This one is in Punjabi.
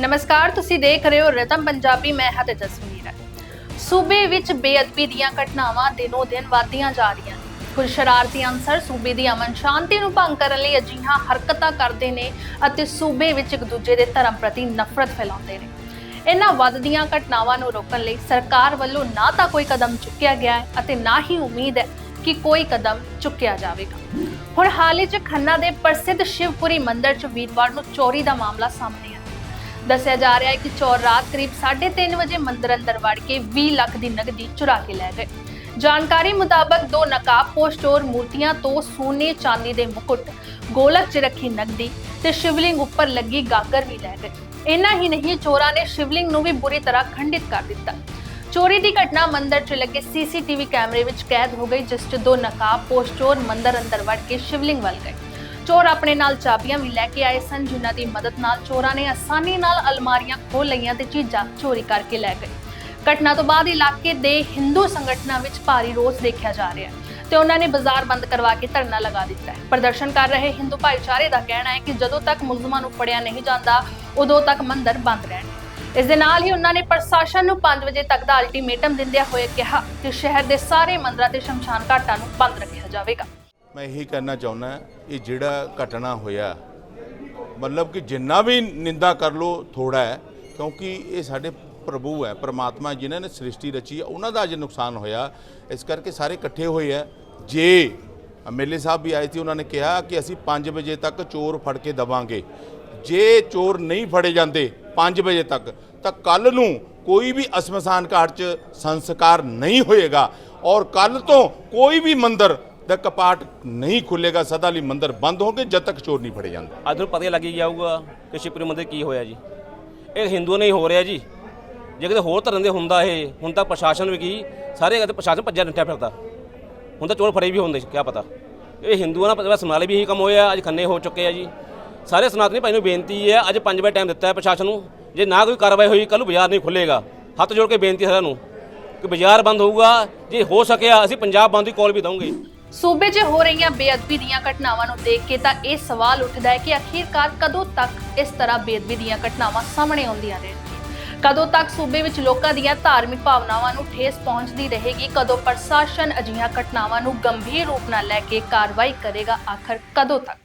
ਨਮਸਕਾਰ, ਤੁਸੀਂ ਦੇਖ ਰਹੇ ਹੋ ਰਤਮ ਪੰਜਾਬੀ, ਮੈਂ ਹਾਂ ਤੇਜਸਵੀਰ ਹੈ ਸੂਬੇ ਵਿੱਚ ਬੇਅਦਬੀ ਦੀਆਂ ਘਟਨਾਵਾਂ ਦਿਨੋ ਦਿਨ ਵਧਦੀਆਂ ਜਾ ਰਹੀਆਂ ਨੇ। ਕੁਝ ਸ਼ਰਾਰਤੀ ਅਨਸਰ ਸੂਬੇ ਦੀ ਅਮਨ ਸ਼ਾਂਤੀ ਨੂੰ ਭੰਗ ਕਰਨ ਲਈ ਅਜਿਹੀਆਂ ਹਰਕਤਾਂ ਕਰਦੇ ਨੇ ਅਤੇ ਸੂਬੇ ਵਿੱਚ ਇੱਕ ਦੂਜੇ ਦੇ ਧਰਮ ਪ੍ਰਤੀ ਨਫ਼ਰਤ ਫੈਲਾਉਂਦੇ ਨੇ। ਇਹਨਾਂ ਵੱਧਦੀਆਂ ਘਟਨਾਵਾਂ ਨੂੰ ਰੋਕਣ ਲਈ ਸਰਕਾਰ ਵੱਲੋਂ ਨਾ ਤਾਂ ਕੋਈ ਕਦਮ ਚੁੱਕਿਆ ਗਿਆ ਹੈ ਅਤੇ ਨਾ ਹੀ ਉਮੀਦ ਹੈ ਕਿ ਕੋਈ ਕਦਮ ਚੁੱਕਿਆ ਜਾਵੇਗਾ। ਹੁਣ ਹਾਲ ਹੀ 'ਚ ਖੰਨਾ ਦੇ ਪ੍ਰਸਿੱਧ ਸ਼ਿਵਪੁਰੀ ਮੰਦਿਰ 'ਚ ਵੀਰਵਾਰ ਨੂੰ ਚੋਰੀ ਦਾ ਮਾਮਲਾ ਸਾਹਮਣੇ ਆਇਆ। ਦੱਸਿਆ ਜਾ ਰਿਹਾ ਹੈ ਕਿ ਚੋਰ ਰਾਤ ਕਰੀਬ 3:30 ਵਜੇ ਮੰਦਰ ਅੰਦਰ ਵੜ ਕੇ 20 ਲੱਖ ਦੀ ਨਕਦੀ ਚੁਰਾ ਕੇ ਲੈ ਗਏ। ਜਾਣਕਾਰੀ ਮੁਤਾਬਕ ਦੋ ਨਕਾਬਪੋਸ਼ ਚੋਰ ਮੂਰਤੀਆਂ ਤੋਂ ਸੋਨੇ ਚਾਂਦੀ ਦੇ ਮੁਕੁਟ, ਗੋਲਕ 'ਚ ਰੱਖੀ ਨਕਦੀ ਤੇ ਸ਼ਿਵਲਿੰਗ ਉੱਪਰ ਲੱਗੀ ਗਾਗਰ ਵੀ ਲੈ ਗਏ। ਇੰਨਾ ਹੀ ਨਹੀਂ, ਚੋਰਾਂ ਨੇ ਸ਼ਿਵਲਿੰਗ ਨੂੰ ਵੀ ਬੁਰੀ ਤਰ੍ਹਾਂ ਖੰਡਿਤ ਕਰ ਦਿੱਤਾ। ਚੋਰੀ ਦੀ ਘਟਨਾ ਮੰਦਰ 'ਚ ਲੱਗੇ ਸੀਸੀਟੀਵੀ ਕੈਮਰੇ ਵਿੱਚ ਕੈਦ ਹੋ ਗਈ, ਜਿਸ 'ਚ ਦੋ ਨਕਾਬਪੋਸ਼ ਚੋਰ ਮੰਦਰ ਅੰਦਰ ਵੜ ਕੇ ਸ਼ਿਵਲਿੰਗ ਵੱਲ ਗਏ। ਚੋਰ ਆਪਣੇ ਨਾਲ ਚਾਬੀਆਂ ਵੀ ਲੈ ਕੇ ਆਏ ਸਨ, ਜਿਨ੍ਹਾਂ ਦੀ ਮਦਦ ਨਾਲ ਚੋਰਾਂ ਨੇ ਆਸਾਨੀ ਨਾਲ ਅਲਮਾਰੀਆਂ ਖੋਲ ਲਈਆਂ ਤੇ ਚੀਜ਼ਾਂ ਚੋਰੀ ਕਰਕੇ ਲੈ ਗਏ। ਘਟਨਾ ਤੋਂ ਬਾਅਦ ਇਲਾਕੇ ਦੇ ਹਿੰਦੂ ਸੰਗਠਨਾਂ ਵਿੱਚ ਭਾਰੀ ਰੋਸ ਦੇਖਿਆ ਜਾ ਰਿਹਾ ਹੈ ਤੇ ਉਹਨਾਂ ਨੇ ਬਾਜ਼ਾਰ ਬੰਦ ਕਰਵਾ ਕੇ ਧਰਨਾ ਲਗਾ ਦਿੱਤਾ ਹੈ। ਪ੍ਰਦਰਸ਼ਨ ਕਰ ਰਹੇ ਹਿੰਦੂ ਭਾਈਚਾਰੇ ਦਾ ਕਹਿਣਾ ਹੈ ਕਿ ਜਦੋਂ ਤੱਕ ਮੁਲਜ਼ਮਾਂ ਨੂੰ ਫੜਿਆ ਨਹੀਂ ਜਾਂਦਾ, ਉਦੋਂ ਤੱਕ ਮੰਦਰ ਬੰਦ ਰਹਿਣ। ਇਸ ਦੇ ਨਾਲ ਹੀ ਉਹਨਾਂ ਨੇ ਪ੍ਰਸ਼ਾਸਨ ਨੂੰ 5 ਵਜੇ ਤੱਕ ਦਾ ਅਲਟੀਮੇਟਮ ਦਿੰਦਿਆਂ ਹੋਏ ਕਿਹਾ ਕਿ ਸ਼ਹਿਰ ਦੇ ਸਾਰੇ ਮੰਦਰਾਂ ਤੇ ਸ਼ਮਸ਼ਾਨ ਘਾਟਾਂ ਨੂੰ ਬੰਦ ਰੱਖਿਆ ਜਾਵੇਗਾ। ਮੈਂ ਇਹੀ ਕਹਿਣਾ ਚਾਹੁੰਦਾ ਇਹ ਜਿਹੜਾ ਘਟਨਾ ਹੋਇਆ, ਮਤਲਬ ਕਿ ਜਿੰਨਾ ਵੀ ਨਿੰਦਾ ਕਰ ਲੋ ਥੋੜਾ ਹੈ, ਕਿਉਂਕਿ ਇਹ ਸਾਡੇ ਪ੍ਰਭੂ ਹੈ, ਪ੍ਰਮਾਤਮਾ ਜਿਨ੍ਹਾਂ ਨੇ ਸ੍ਰਿਸ਼ਟੀ ਰਚੀ ਹੈ, ਉਹਨਾਂ ਦਾ ਅੱਜ ਨੁਕਸਾਨ ਹੋਇਆ। ਇਸ ਕਰਕੇ ਸਾਰੇ ਇਕੱਠੇ ਹੋਏ ਆ ਜੇ ਐਮਐਲਏ ਸਾਹਿਬ ਵੀ ਆਏ ਸੀ, ਉਹਨਾਂ ਨੇ ਕਿਹਾ ਕਿ ਅਸੀਂ 5 ਵਜੇ ਤੱਕ ਚੋਰ ਫੜ ਕੇ ਦਵਾਂਗੇ। ਜੇ ਚੋਰ ਨਹੀਂ ਫੜੇ ਜਾਂਦੇ 5 ਵਜੇ ਤੱਕ, ਤਾਂ ਕੱਲ ਨੂੰ ਕੋਈ ਵੀ ਅਸਮਸਾਨ ਘਾਟ 'ਚ ਸੰਸਕਾਰ ਨਹੀਂ ਹੋਏਗਾ। ਔਰ ਕੱਲ ਤੋਂ ਕੋਈ ਵੀ ਮੰਦਰ ਦਾ ਕਪਾਟ ਨਹੀਂ ਖੁੱਲੇਗਾ, ਸਦਾ ਲਈ ਮੰਦਰ ਬੰਦ ਹੋਣਗੇ, ਜਦ ਤੱਕ ਚੋਰ ਨਹੀਂ ਫੜੇ ਜਾਂਦੇ ਅੱਜ ਨੂੰ ਪਤਾ ਹੀ ਲੱਗ ਹੀ ਜਾਊਗਾ ਕਿ ਸ਼ਿਵਪੁਰੀ ਮੰਦਰ ਕੀ ਹੋਇਆ ਜੀ। ਇਹ ਹਿੰਦੂਆਂ ਨਹੀਂ ਹੋ ਰਿਹਾ ਜੀ। ਜੇ ਕਿਤੇ ਹੋਰ ਧਰਮ ਦੇ ਹੁੰਦਾ ਇਹ, ਹੁਣ ਤਾਂ ਪ੍ਰਸ਼ਾਸਨ ਵੀ ਕੀ, ਸਾਰੇ ਕਿਤੇ ਪ੍ਰਸ਼ਾਸਨ ਭੱਜਿਆ ਨੱਠਿਆ ਫਿਰਦਾ। ਹੁਣ ਤਾਂ ਚੋਰ ਫੜੇ ਵੀ ਹੁੰਦੇ ਕੀ ਪਤਾ। ਇਹ ਹਿੰਦੂਆਂ ਨਾਲ ਬਸ ਸਮਰਾਲੇ ਵੀ ਇਹੀ ਕੰਮ ਹੋਇਆ ਅੱਜ ਖੰਨੇ ਹੋ ਚੁੱਕੇ ਆ ਜੀ। ਸਾਰੇ ਸਨਾਤਨੀ ਭਾਈ ਨੂੰ ਬੇਨਤੀ ਹੈ ਅੱਜ 5 ਵਜੇ ਟਾਈਮ ਦਿੱਤਾ ਹੈ ਪ੍ਰਸ਼ਾਸਨ ਨੂੰ। ਜੇ ਨਾ ਕੋਈ ਕਾਰਵਾਈ ਹੋਈ ਕੱਲ ਨੂੰ ਬਾਜ਼ਾਰ ਨਹੀਂ ਖੁੱਲੇਗਾ। ਹੱਥ ਜੋੜ ਕੇ ਬੇਨਤੀ ਹੈ ਸਾਰਿਆਂ ਨੂੰ ਕਿ ਬਾਜ਼ਾਰ ਬੰਦ ਹੋਊਗਾ। ਜੇ ਹੋ ਸਕਿਆ, ਅਸੀਂ ਪੰਜਾਬ ਬੰਦ ਦੀ ਕਾਲ ਵੀ ਦਵਾਂਗੇ ਸੂਬੇ 'ਚ ਹੋ ਰਹੀਆਂ ਬੇਅਦਬੀ ਦੀਆਂ ਘਟਨਾਵਾਂ ਨੂੰ ਦੇਖ ਕੇ ਤਾਂ ਇਹ ਸਵਾਲ ਉੱਠਦਾ ਹੈ ਕਿ ਆਖਿਰਕਾਰ ਕਦੋਂ ਤੱਕ ਇਸ ਤਰ੍ਹਾਂ ਬੇਅਦਬੀ ਦੀਆਂ ਘਟਨਾਵਾਂ ਸਾਹਮਣੇ ਆਉਂਦੀਆਂ ਰਹਿਣਗੀਆਂ? ਕਦੋਂ ਤੱਕ ਸੂਬੇ ਵਿੱਚ ਲੋਕਾਂ ਦੀਆਂ ਧਾਰਮਿਕ ਭਾਵਨਾਵਾਂ ਨੂੰ ਠੇਸ ਪਹੁੰਚਦੀ ਰਹੇਗੀ? ਕਦੋਂ ਪ੍ਰਸ਼ਾਸਨ ਅਜਿਹੀਆਂ ਘਟਨਾਵਾਂ ਨੂੰ ਗੰਭੀਰ ਰੂਪ ਨਾਲ ਲੈ ਕੇ ਕਾਰਵਾਈ ਕਰੇਗਾ? ਆਖਰ ਕਦੋਂ ਤੱਕ?